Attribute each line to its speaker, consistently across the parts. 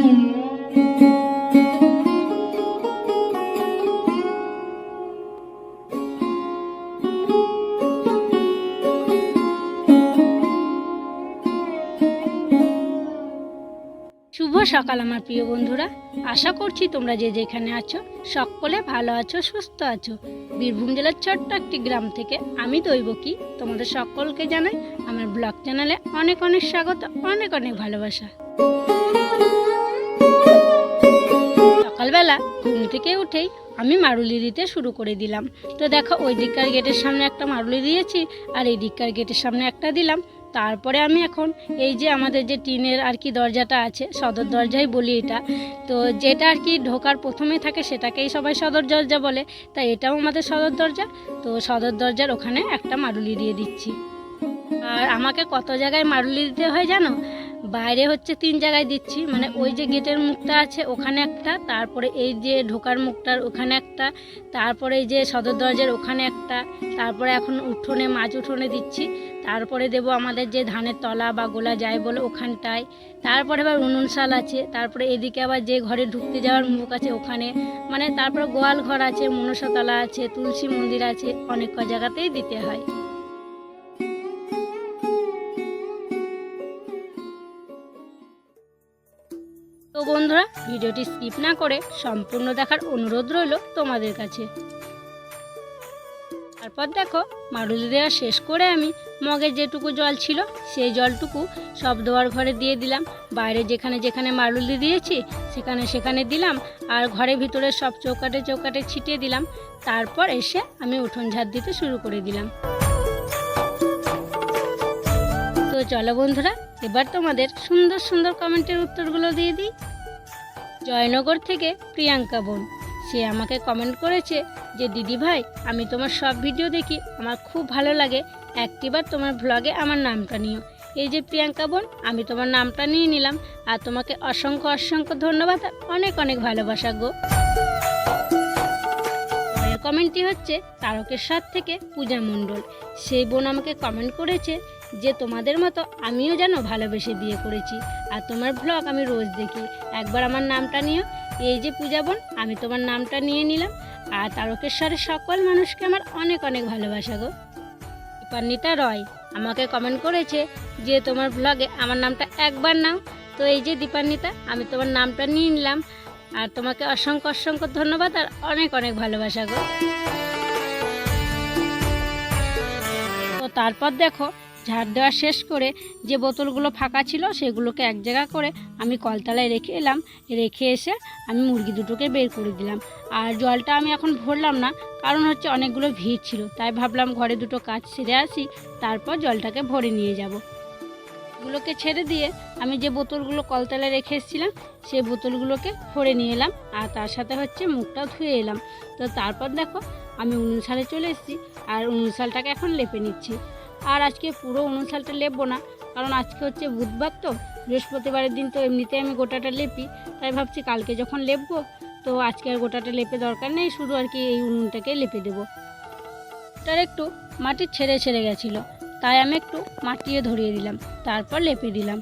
Speaker 1: শুভ সকাল আমার প্রিয় বন্ধুরা। আশা করছি তোমরা যে যেখানে আছো, সকলে ভালো আছো, সুস্থ আছো। বীরভূম জেলার ছোট্ট একটি গ্রাম থেকে আমি দৈবকী। তোমাদের সকলকে জানাই আমার ব্লগ চ্যানেলে অনেক অনেক স্বাগত, অনেক অনেক ভালোবাসা। সকালবেলা ঘুম থেকে উঠেই আমি মারুলি দিতে শুরু করে দিলাম। তো দেখো, ওই দিককার গেটের সামনে একটা মারুলি দিয়েছি, আর এই দিককার গেটের সামনে একটা দিলাম। তারপরে আমি এখন এই যে আমাদের যে টিনের আর কি দরজাটা আছে, সদর দরজাই বলি এটা। তো যেটা আর কি ঢোকার প্রথমে থাকে সেটাকেই সবাই সদর দরজা বলে। তাই এটাও আমাদের সদর দরজা। তো সদর দরজার ওখানে একটা মারুলি দিয়ে দিচ্ছি। আর আমাকে কত জায়গায় মারুলি দিতে হয় জানো? বাইরে হচ্ছে তিন জায়গায় দিচ্ছি মানে ওই যে গেটের মুখটা আছে ওখানে একটা, তারপরে এই যে ঢোকার মুখটার ওখানে একটা, তারপরে এই যে সদর দরজার ওখানে একটা, তারপরে এখন উঠোনে, মাছ উঠোনে দিচ্ছি, তারপরে দেব আমাদের যে ধানের তলা বা গোলা যায় বলে ওখানটায়, তারপরে আবার উনুন শাল আছে, তারপরে এদিকে আবার যে ঘরে ঢুকতে যাওয়ার মুখ আছে ওখানে মানে তারপরে গোয়াল ঘর আছে, মনসাতলা আছে, তুলসী মন্দির আছে, অনেক জায়গাতেই দিতে হয়। তো বন্ধুরা, ভিডিওটি স্কিপ না করে সম্পূর্ণ দেখার অনুরোধ রইল তোমাদের কাছে। তারপর দেখো মারুলি দেওয়া শেষ করে আমি মগের যেটুকু জল ছিল, সেই জলটুকু সব দোয়ার ঘরে দিয়ে দিলাম। বাইরে যেখানে যেখানে মারুলি দিয়েছি, সেখানে সেখানে দিলাম আর ঘরের ভিতরে সব চৌকাটে চৌকাটে ছিটিয়ে দিলাম। তারপর এসে আমি উঠোন ঝাড় দিতে শুরু করে দিলাম। চলো বন্ধুরা, এবার তোমাদের সুন্দর সুন্দর কমেন্টের উত্তরগুলো দিয়ে দিই। জয়নগর থেকে প্রিয়াঙ্কা বোন, সে আমাকে কমেন্ট করেছে যে, দিদি ভাই, আমি তোমার সব ভিডিও দেখি, আমার খুব ভালো লাগে। একটিবার তোমার ব্লগে আমার নামটা নিও। এই যে প্রিয়াঙ্কা বোন, আমি তোমার নামটা নিয়ে নিলাম, আর তোমাকে অসংখ্য অসংখ্য ধন্যবাদ অনেক অনেক ভালোবাসা গো। কমেন্টটি হচ্ছে তারকেশ্বর থেকে পূজা মণ্ডল। সেই বোন আমাকে কমেন্ট করেছে যে, তোমাদের মতো আমিও যেন ভালোবেসে বিয়ে করেছি আর তোমার ব্লগ আমি রোজ দেখি। একবার আমার নামটা নিও। এই যে পূজা বোন, আমি তোমার নামটা নিয়ে নিলাম। আর তারকেশ্বরের সকল মানুষকে আমার অনেক অনেক ভালোবাসা গো। দীপান্বিতা রয় আমাকে কমেন্ট করেছে যে, তোমার ব্লগে আমার নামটা একবার নাও। তো এই যে দীপান্বিতা, আমি তোমার নামটা নিয়ে নিলাম। আর তোমাকে অসংখ্য অসংখ্য ধন্যবাদ আর অনেক অনেক ভালোবাসা গো। তো তারপর দেখো, ঝাড় দেওয়া শেষ করে যে বোতলগুলো ফাঁকা ছিল সেগুলোকে এক জায়গা করে আমি কলতলায় রেখে এলাম। রেখে এসে আমি মুরগি দুটোকে বের করে দিলাম। আর জলটা আমি এখন ভরলাম না, কারণ হচ্ছে অনেকগুলো ভিড় ছিল। তাই ভাবলাম ঘরে দুটো কাজ সেরে আসি, তারপর জলটাকে ভরে নিয়ে যাব। এগুলোকে ছেড়ে দিয়ে আমি যে বোতলগুলো কলতলায় রেখে এসেছিলাম, সেই বোতলগুলোকে ভরে নিয়ে এলাম আর তার সাথে হচ্ছে মুখটাও ধুয়ে এলাম। তো তারপর দেখো আমি উনুন সালে চলে এসেছি আর উনুন সালটাকে এখন লেপে নিচ্ছি। আর আজকে পুরো উনুন সালটা লেপবো না, কারণ আজকে হচ্ছে বুধবার তো, বৃহস্পতিবারের দিন তো এমনিতে আমি গোটাটা লেপি, তাই ভাবছি কালকে যখন লেপবো, তো আজকে আর গোটাটা লেপে দরকার নেই, শুধু আর কি এই উনুনটাকে লেপে দেবো। তার একটু মাটি ছেড়ে ছেড়ে গেছিল। তাই আমি একটু মাটিয়ে ধরিয়ে দিলাম, তারপর লেপে দিলাম।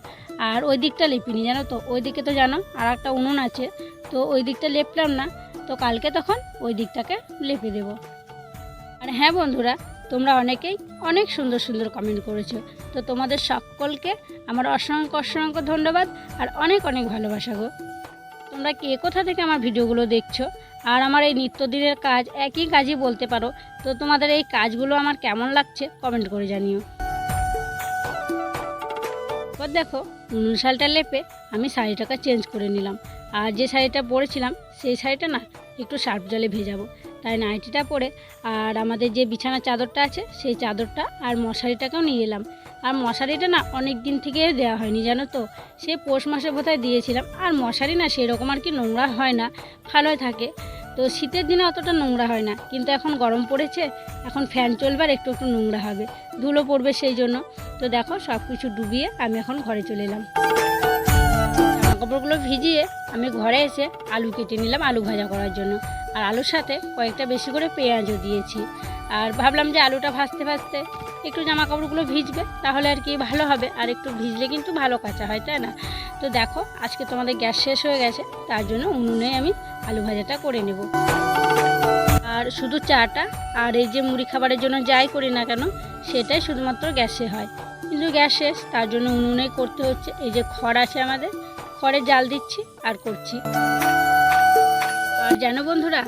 Speaker 1: আর ওই দিকটা লেপিনি, জানো তো? ওই দিকে তো জানো আর একটা উনুন আছে, তো ওই দিকটা লেপলাম না, তো কালকে তখন ওই দিকটাকে লেপে দেবো। আর হ্যাঁ বন্ধুরা, তোমরা অনেকেই অনেক সুন্দর সুন্দর কমেন্ট করেছ, তো তোমাদের সকলকে আমার অসংখ্য অসংখ্য ধন্যবাদ, আর অনেক অনেক ভালোবাসা গো। তোমরা কে কোথা থেকে আমার ভিডিওগুলো দেখছ আর আমার এই নিত্যদিনের কাজ একই কাজই বলতে পারো। তো তোমাদের এই কাজগুলো আমার কেমন লাগছে কমেন্ট করে জানিও। এবার দেখো, নুন শালটা লেপে আমি শাড়িটাকে চেঞ্জ করে নিলাম। আর যে শাড়িটা পরেছিলাম, সেই শাড়িটা না একটু সার্ফ জলে ভেজাবো। তাই নাইটিটা পরে আর আমাদের যে বিছানা চাদরটা আছে, সেই চাদরটা আর মশারিটাকেও নিয়ে এলাম। আর মশারিটা না অনেক দিন থেকে দেওয়া হয়নি, জানো তো? সে পৌষ মাসে বোধহয় দিয়েছিলাম। আর মশারি না সেরকম আর কি নোংরা হয় না, ভালোই থাকে। তো শীতের দিনে অতটা নোংরা হয় না, কিন্তু এখন গরম পড়েছে, এখন ফ্যান চলবার একটু একটু নোংরা হবে। ধুলো পড়বে সেই জন্য। তো দেখো সব কিছু ডুবিয়ে আমি এখন ঘরে চলে এলাম। কাপড়গুলো ভিজিয়ে আমি ঘরে এসে আলু কেটে নিলাম আলু ভাজা করার জন্য। আর আলুর সাথে কয়েকটা বেশি করে পেঁয়াজও দিয়েছি। আর ভাবলাম যে আলুটা ভাজতে ভাজতে একটু জামা কাপড়গুলো ভিজবে, তাহলে আর কি ভালো হবে। আর একটু ভিজলে কিন্তু ভালো কাঁচা হয়, তাই না? তো দেখো, আজকে তোমাদের গ্যাস শেষ হয়ে গেছে, তার জন্য উনুনে আমি আলু ভাজাটা করে নেব। আর শুধু চাটা আর এই যে মুড়ি খাবারের জন্য যাই করি না কেন, সেটাই শুধুমাত্র গ্যাসে হয়। কিন্তু গ্যাস শেষ, তার জন্য উনুনেই করতে হচ্ছে। এই যে খড় আছে আমাদের খড়ে জাল দিচ্ছি আর করছি। আর জানো বন্ধুরা,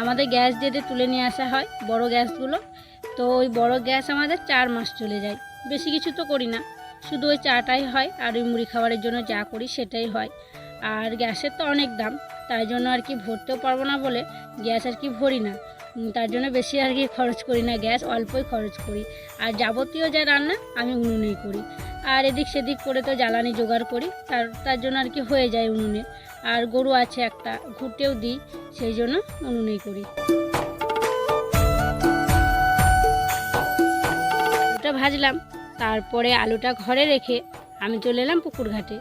Speaker 1: আমাদের গ্যাস যেতে তুলে নিয়ে আসা হয়, বড় গ্যাসগুলো, তো ওই বড় গ্যাস আমাদের চার মাস চলে যায়। বেশি কিছু তো করি না, শুধু ওই চাটাই হয় আর ওই মুড়ি খাবারের জন্য যা করি সেটাই হয়। আর গ্যাসের তো অনেক দাম, তাই জন্য আর কি ভরতেও পারব না বলে গ্যাস আর কি ভরি না। তার জন্য বেশি আর কি খরচ করি না, গ্যাস অল্পই খরচ করি। আর যাবতীয় যা রান্না, আমি উনুনেই করি। আর এদিক সেদিক করে তো জ্বালানি জোগাড় করি, তার তার জন্য আর কি হয়ে যায় উনুনে। আর গরু আছে একটা, ঘুরতেও দিই, সেই জন্য উনুনেই করি। আলুটা ভাজলাম, তারপরে আলুটা ঘরে রেখে আমি চলে এলাম পুকুর ঘাটে।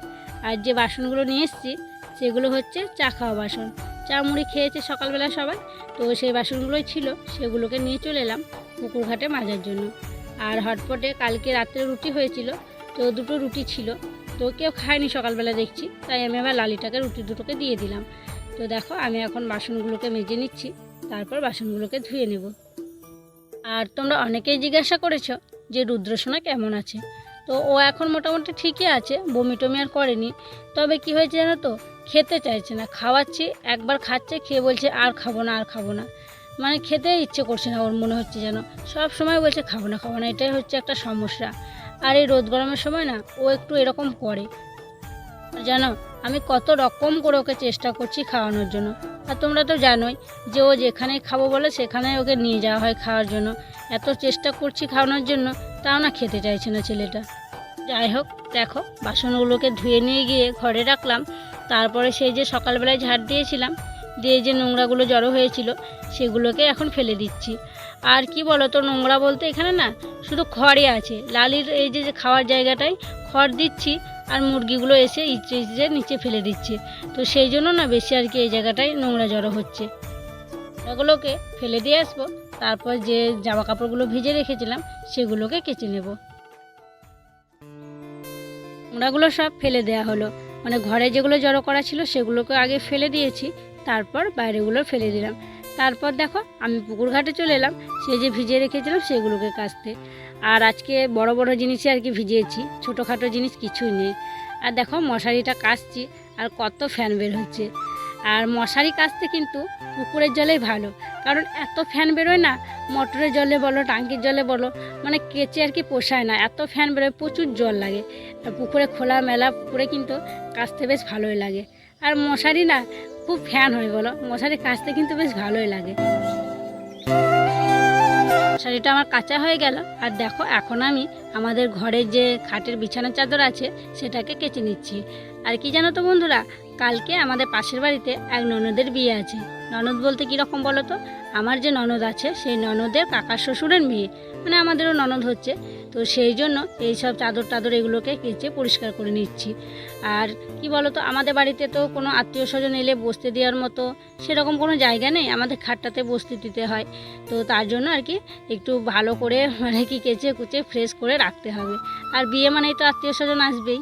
Speaker 1: আর যে বাসনগুলো নিয়ে এসেছি, সেগুলো হচ্ছে চা খাওয়া বাসন। চা মুড়ি খেয়েছে সকালবেলা সবাই। তো সেই বাসনগুলোই ছিল, সেগুলোকে নিয়ে চলে এলাম পুকুর ঘাটে মাজার জন্য। আর হটপটে কালকে রাত্রে রুটি হয়েছিল, তো দুটো রুটি ছিল। তো কেউ খায়নি সকালবেলা দেখছি, তাই আমি আবার লালিটাকে রুটি দুটোকে দিয়ে দিলাম। তো দেখো, আমি এখন বাসনগুলোকে মেজে নিচ্ছি, তারপর বাসনগুলোকে ধুয়ে নেব। আর তোমরা অনেকেই জিজ্ঞাসা করেছ যে রুদ্রসোনা কেমন আছে? তো ও এখন মোটামুটি ঠিকই আছে বমি টমি আর করেনি। তবে কি হয়েছে জানো তো? খেতে চাইছে না, খাওয়াচ্ছি, একবার খাচ্ছে, খেয়ে বলছে আর খাব না, আর খাব না। মানে খেতে ইচ্ছে করছে না, ওর মনে হচ্ছে যেন। সব সময় বলছে খাব না খাব না, এটাই হচ্ছে একটা সমস্যা। আর এই রোদ গরমের সময় না, ও একটু এরকম করে। জানো, আমি কত রকম করে ওকে চেষ্টা করছি খাওয়ানোর জন্য। আর তোমরা তো জানোই যে ও যেখানে খাব বলে সেখানে ওকে নিয়ে যাওয়া হয় খাওয়ার জন্য। এত চেষ্টা করছি খাওয়ানোর জন্য তাও না খেতে চাইছে না ছেলেটা। যাই হোক, দেখো, বাসনগুলোকে ধুয়ে নিয়ে গিয়ে ঘরে রাখলাম। তারপরে সেই যে সকালবেলায় ঝাড় দিয়েছিলাম, দিয়ে যে নোংরাগুলো জড়ো হয়েছিল, সেগুলোকে এখন ফেলে দিচ্ছি। আর কি বলো তো নোংরা বলতে এখানে না শুধু খড়ই আছে। লালির এই যে খাওয়ার জায়গাটায় খড় দিচ্ছি, আর মুরগিগুলো এসে ইচড়ে ইচড়ে নিচে ফেলে দিচ্ছে। তো সেই জন্য না বেশি আর কি এই জায়গাটায় নোংরা জড়ো হচ্ছে। এগুলোকে ফেলে দিয়ে আসব। তারপর যে জামা কাপড়গুলো ভিজে রেখেছিলাম, সেগুলোকে কেচে নেব। নোংরাগুলো সব ফেলে দেওয়া হলো। মানে ঘরে যেগুলো জড়ো করা ছিল, সেগুলোকে আগে ফেলে দিয়েছি। তারপর বাইরেগুলো ফেলে দিলাম। তারপর দেখো, আমি পুকুর ঘাটে চলে এলাম। সে যে ভিজিয়ে রেখেছিলাম, সেগুলোকে কাচতে। আর আজকে বড় বড় জিনিসই আর কি ভিজিয়েছি। ছোটোখাটো জিনিস কিছুই নেই। আর দেখো, মশারিটা কাচছি, আর কত ফ্যান বের হচ্ছে। আর মশারি কাচতে কিন্তু পুকুরের জলেই ভালো। কারণ এত ফ্যান বেরোয় না, মোটরের জলে বলো, টাঙ্কির জলে বলো মানে কেচে আর কি পোষায় না। এত ফ্যান বেরোয়, প্রচুর জল লাগে। আর পুকুরে খোলা মেলা, পুকুরে কিন্তু কাচতে বেশ ভালোই লাগে। আর মশারি না, খুব ফ্যান হয় বলো। মশারি কাচতে কিন্তু বেশ ভালোই লাগে। মশারিটা আমার কাঁচা হয়ে গেল। আর দেখো, এখন আমি আমাদের ঘরের যে খাটের বিছানার চাদর আছে, সেটাকে কেচে নিচ্ছি। আর কি জানো তো বন্ধুরা কালকে আমাদের পাশের বাড়িতে এক ননদের বিয়ে আছে। ননদ বলতে কীরকম বলো তো? আমার যে ননদ আছে, সেই ননদের কাকার শ্বশুরের মেয়ে। মানে আমাদেরও ননদ হচ্ছে। তো সেই জন্য এই সব চাদর টাদর এগুলোকে কেচে পরিষ্কার করে নিচ্ছি। আর কি বলো তো, আমাদের বাড়িতে তো কোনো আত্মীয় স্বজন এলে বসতে দেওয়ার মতো সেরকম কোনো জায়গা নেই। আমাদের খাটটাতে বসতে দিতে হয়। তো তার জন্য আর কি একটু ভালো করে মানে কি কেচে কুচে ফ্রেশ করে রাখতে হবে। আর বিয়ে মানেই তো আত্মীয় স্বজন আসবেই।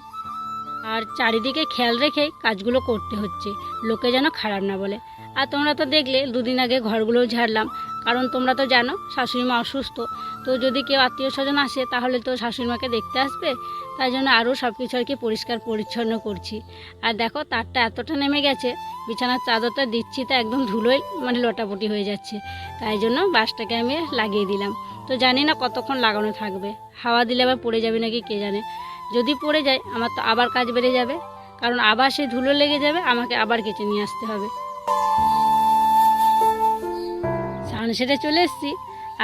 Speaker 1: আর চারিদিকে খেয়াল রেখেই কাজগুলো করতে হচ্ছে। লোকে যেন খারাপ না বলে। আর তোমরা তো দেখলে, দুদিন আগে ঘরগুলো ঝাড়লাম। কারণ তোমরা তো জানো, শাশুড়ি মা অসুস্থ। তো যদি কেউ আত্মীয় স্বজন আসে, তাহলে তো শাশুড়ি মাকে দেখতে আসবে। তাই জন্য আরও সব কিছু আর কি পরিষ্কার পরিচ্ছন্ন করছি। আর দেখো, তারটা এতটা নেমে গেছে, বিছানার চাদরটা দিচ্ছি তা একদম ধুলোয় মানে লোটাপটি হয়ে যাচ্ছে। তাই জন্য বাসটাকে আমি লাগিয়ে দিলাম। তো জানি না কতক্ষণ লাগানো থাকবে। হাওয়া দিলে আবার পড়ে যাবে নাকি কে জানে। যদি পড়ে যায়, আমার তো আবার কাজ বেড়ে যাবে। কারণ আবার সেই ধুলো লেগে যাবে, আমাকে আবার কেচে নিয়ে আসতে হবে। সানসেটে চলে এসেছি,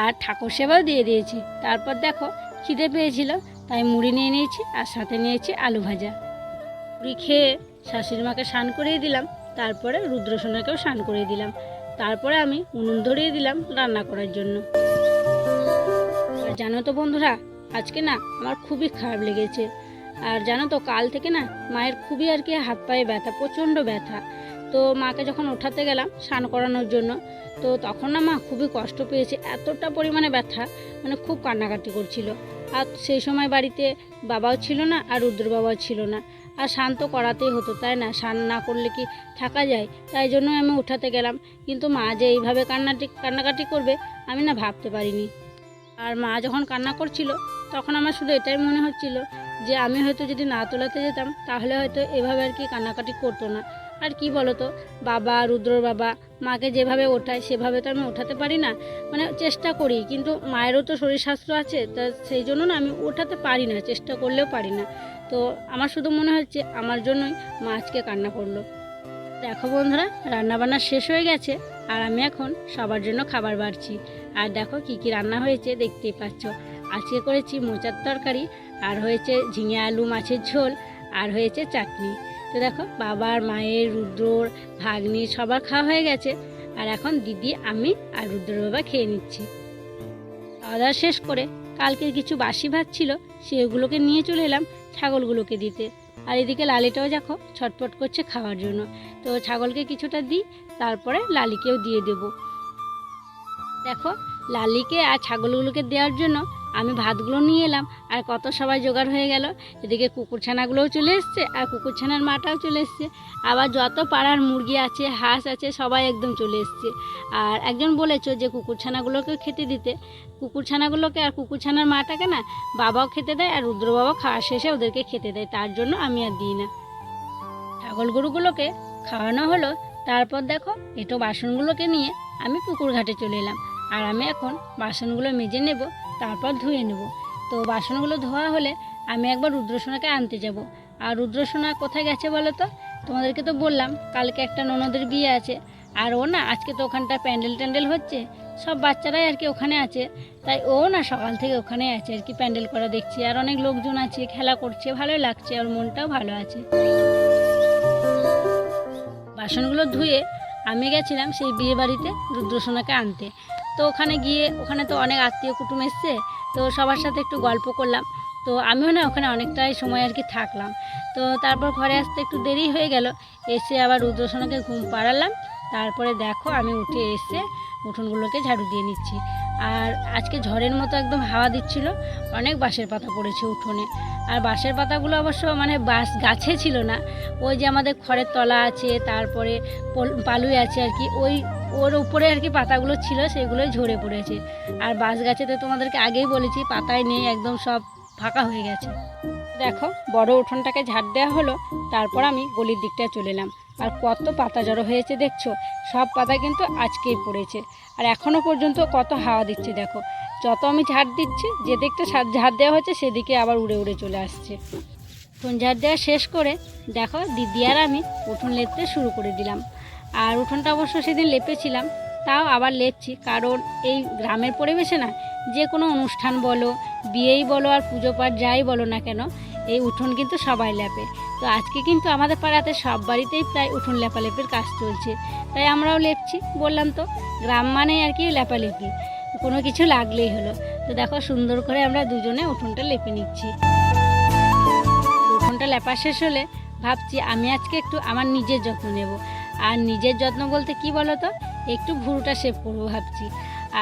Speaker 1: আর ঠাকুর সেবাও দিয়ে দিয়েছি। তারপর দেখো, খিদে পেয়েছিল, তাই মুড়ি নিয়ে নিয়েছি, আর সাথে নিয়েছি আলু ভাজা। মুড়ি খেয়ে শাশুড়ি মাকে স্নান করিয়ে দিলাম, তারপরে রুদ্রসোনাকেও স্নান করিয়ে দিলাম। তারপরে আমি উনুন ধরিয়ে দিলাম রান্না করার জন্য। জানো তো বন্ধুরা আজকে না আমার খুবই খারাপ লেগেছে। আর জানো তো, কাল থেকে না মায়ের খুবই আর কি হাত পায়ে ব্যথা, প্রচণ্ড ব্যথা। তো মাকে যখন ওঠাতে গেলাম স্নান করানোর জন্য, তো তখন না মা খুবই কষ্ট পেয়েছে, এতটা পরিমাণে ব্যথা মানে খুব কান্নাকাটি করছিল। আর সেই সময় বাড়িতে বাবাও ছিল না আর রুদ্র বাবাও ছিল না। আর স্নান তো করাতেই হতো, তাই না? স্নান না করলে কি থাকা যায়? তাই জন্য আমি উঠাতে গেলাম। কিন্তু মা যে এইভাবে কান্নাটি, কান্নাকাটি করবে, আমি না ভাবতে পারিনি। আর মা যখন কান্না করছিল তখন আমার শুধু এটাই মনে হচ্ছিল যে আমি হয়তো যদি না তোলাতে যেতাম, তাহলে হয়তো এভাবে আর কি কান্নাকাটি করতো না। আর কি বলতো, বাবা রুদ্রর বাবা, মাকে যেভাবে ওঠায়, সেভাবে তো আমি ওঠাতে পারি না। মানে চেষ্টা করি, কিন্তু মায়েরও তো শরীর স্বাস্থ্য আছে, তা সেই জন্য না আমি ওঠাতে পারি না, চেষ্টা করলেও পারি না। তো আমার শুধু মনে হচ্ছে আমার জন্যই মা আজকে কান্না করল। দেখো বন্ধুরা, রান্নাবান্না শেষ হয়ে গেছে, আর আমি এখন সবার জন্য খাবার বাড়ছি। আর দেখো কি কি রান্না হয়েছে, দেখতেই পাচ্ছ। আজকে করেছি মোচার তরকারি, আর হয়েছে ঝিঙে আলু মাছের ঝোল, আর হয়েছে চাটনি। তো দেখো, বাবার, মায়ের, রুদ্রর ভাগ্নি সবার খাওয়া হয়ে গেছে। আর এখন দিদি, আমি আর রুদ্র বাবা খেয়ে নিচ্ছি। খাওয়া শেষ করে কালকের কিছু বাসি ভাত ছিল সেগুলোকে নিয়ে চলে এলাম ছাগলগুলোকে দিতে। আর এদিকে লালিটাও দেখো, ছটপট করছে খাওয়ার জন্য। তো ছাগলকে কিছুটা দিই, তারপরে লালিকেও দিয়ে দেব। দেখো, লালিকে আর ছাগলগুলোকে দেওয়ার জন্য আমি ভাতগুলো নিয়ে এলাম, আর কত সবাই জোগাড় হয়ে গেল। এদিকে কুকুরছানাগুলোও চলে এসছে, আর কুকুরছানার মাটাও চলে এসছে। আবার যত পাড়ার মুরগি আছে, হাঁস আছে, সবাই একদম চলে এসছে। আর একজন বলেছ যে কুকুরছানাগুলোকে খেতে দিতে। কুকুরছানাগুলোকে আর কুকুরছানার মাটাকে না বাবাও খেতে দেয়, আর রুদ্র বাবাও খাওয়া শেষে ওদেরকে খেতে দেয়। তার জন্য আমি আর দিই না। ছাগল গরুগুলোকে খাওয়ানো হলো। তারপর দেখো, এটো বাসনগুলোকে নিয়ে আমি পুকুর ঘাটে চলে এলাম। আর আমি এখন বাসনগুলো মেজে নেব। তারপর ধুয়ে নেব। তো বাসনগুলো ধোয়া হলে আমি একবার রুদ্রসোনাকে আনতে যাব। আর রুদ্রসোনা কোথায় গেছে বলো তো? তোমাদেরকে তো বললাম, কালকে একটা ননদের বিয়ে আছে। আর ও না, আজকে তো ওখানটা প্যান্ডেল ট্যান্ডেল হচ্ছে, সব বাচ্চারাই আর কি ওখানে আছে। তাই ও না সকাল থেকে ওখানে আছে আর কি প্যান্ডেল করা দেখছি। আর অনেক লোকজন আছে, খেলা করছে, ভালোই লাগছে, আর মনটাও ভালো আছে। বাসনগুলো ধুয়ে আমি গেছিলাম সেই বিয়ে বাড়িতে রুদ্রসোনাকে আনতে। তো ওখানে গিয়ে ওখানে তো অনেক আত্মীয় কুটুম এসছে, তো সবার সাথে একটু গল্প করলাম। তো আমিও না ওখানে অনেকটাই সময় আর কি থাকলাম। তো তারপর ঘরে আসতে একটু দেরি হয়ে গেল, এসে আবার রুদ্রসোনাকে ঘুম পাড়ালাম। তারপরে দেখো আমি উঠে এসে উঠোনগুলোকে ঝাড়ু দিয়ে নিচ্ছি। আর আজকে ঝড়ের মতো একদম হাওয়া দিচ্ছিল। অনেক বাঁশের পাতা পড়েছে উঠোনে। আর বাঁশের পাতাগুলো অবশ্য মানে বাঁশ গাছে ছিল না। ওই যে আমাদের খড়ের তলা আছে, তারপরে পল- পালুই আছে আর কি, ওই, ওর উপরে আর কি পাতাগুলো ছিল, সেগুলোই ঝরে পড়েছে। আর বাঁশ গাছে তো তোমাদেরকে আগেই বলেছি, পাতায় নেই, একদম সব ফাঁকা হয়ে গেছে। দেখো, বড় উঠোনটাকে ঝাড় দেওয়া হলো, তারপর আমি গলির দিকটায় চলে এলাম। আর কত পাতা জড়ো হয়েছে দেখছ? সব পাতা কিন্তু আজকেই পড়েছে। আর এখনও পর্যন্ত কত হাওয়া দিচ্ছে দেখো। যত আমি ঝাড় দিচ্ছি, যে দিকটা ঝাড় দেওয়া হচ্ছে, সেদিকে আবার উড়ে উড়ে চলে আসছে। উঠোন ঝাড় দেওয়া শেষ করে দেখো, দিদি আর আমি উঠোন লেপতে শুরু করে দিলাম। আর উঠোনটা অবশ্য সেদিন লেপেছিলাম, তাও আবার লেপছি। কারণ এই গ্রামের পরিবেশে না, যে কোনো অনুষ্ঠান বলো, বিয়েই বলো আর পুজো পাঠ যাই বলো না কেন এই উঠোন কিন্তু সবাই লেপে। তো আজকে কিন্তু আমাদের পাড়াতে সব বাড়িতেই প্রায় উঠোন লেপালেপির কাজ চলছে। তাই আমরাও লেপছি, বললাম তো, গ্রাম মানে আর কি লেপালেপি। কোনো কিছু লাগলেই হলো। তো দেখো সুন্দর করে আমরা দুজনে উঠোনটা লেপে নিচ্ছি। উঠোনটা লেপা শেষ হলে ভাবছি আমি আজকে একটু আমার নিজের যত্ন নেব। আর নিজের যত্ন বলতে কি বলো তো একটু ভুরুটা শেভ করব ভাবছি।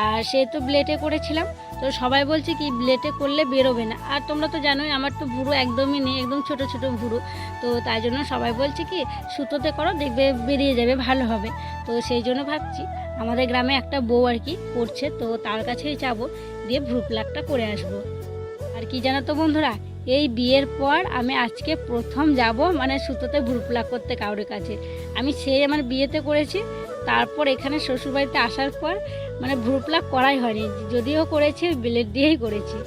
Speaker 1: আর সে তো ব্লেটে করেছিলাম। তো সবাই বলছে কি ব্লেটে করলে বেরোবে না। আর তোমরা তো জানোই, আমার তো ভুরু একদমই নেই, একদম ছোট ছোট ভুরু। তো তাই জন্য সবাই বলছে কি, সুতোতে করো, দেখবে বেরিয়ে যাবে, ভালো হবে। তো সেই জন্য ভাবছি, আমাদের গ্রামে একটা বউ আর কি করছে, তো তার কাছেই যাব, দিয়ে ভ্রু প্লাগটা করে আসব। আর কি জানো তো বন্ধুরা, এই বিয়ের পর আমি আজকে প্রথম যাব মানে সুতোতে ভ্রু প্লাগ করতে কারোর কাছে। আমি সেই আমার বিয়েতে করেছি তারপর এখানে শ্বশুরবাড়িতে আসার পর মানে ভ্রু করাই হয়নি, যদিও করেছি, ব্লেড দিয়েই করেছি।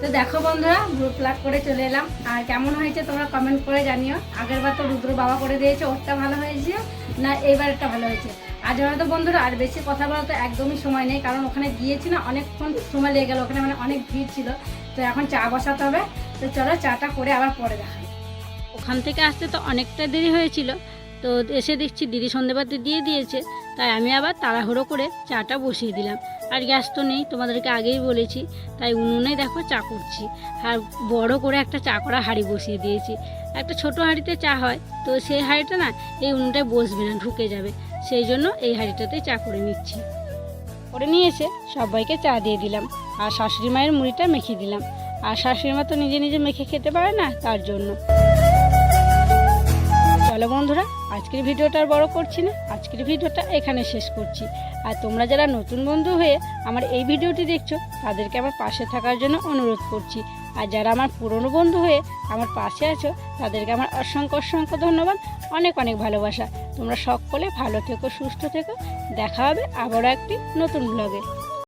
Speaker 1: তো দেখো বন্ধুরা ভ্রু প্লাগ করে চলে এলাম। আর কেমন হয়েছে তোমরা কমেন্ট করে জানিও। আগের বার তো রুদ্র বাবা করে দিয়েছে, ওরটা ভালো হয়েছে, না এইবারটা ভালো হয়েছে? আজ হয়তো বন্ধুরা আর বেশি কথা বলার তো একদমই সময় নেই, কারণ ওখানে গিয়েছি না, অনেকক্ষণ সময় লেগে গেল, ওখানে মানে অনেক ভিড় ছিল। তো এখন চা বসাতে হবে। তো চলো, চাটা করে আবার পরে দেখা ওখান থেকে আসতে তো অনেকটা দেরি হয়েছিল। তো এসে দেখছি দিদি সন্ধেবাতি দিয়ে দিয়েছে, তাই আমি আবার তাড়াহুড়ো করে চাটা বসিয়ে দিলাম। আর গ্যাস তো নেই, তোমাদেরকে আগেই বলেছি, তাই উনুনে দেখো চা করছি। আর বড় করে একটা চা করা হাঁড়ি বসিয়ে দিয়েছি। একটা ছোট হাঁড়িতে চা হয়, তো সেই হাঁড়িটা না এই উনুনটায় বসবে না, ঢুকে যাবে। সেই জন্য এই হাঁড়িটাতে চা করে নিচ্ছি। করে নিয়ে এসে সবাইকে চা দিয়ে দিলাম। আর শাশুড়ি মায়ের মুড়িটা মেখে দিলাম। আর শাশুড়ি মা তো নিজে নিজে মেখে খেতে পারে না, তার জন্য। চলো বন্ধুরা, আজকের ভিডিওটা আর বড় করছি না, আজকের ভিডিওটা এখানে শেষ করছি। আর তোমরা যারা নতুন বন্ধু হয়ে আমার এই ভিডিওটি দেখছ, তাদেরকে আমার পাশে থাকার জন্য অনুরোধ করছি। আর যারা আমার পুরনো বন্ধু হয়ে আমার পাশে আছো, তাদেরকে আমার অসংখ্য অসংখ্য ধন্যবাদ, অনেক অনেক ভালোবাসা। তোমরা সকলে ভালো থেকো, সুস্থ থেকো। দেখা হবে আবারও একটি নতুন ব্লগে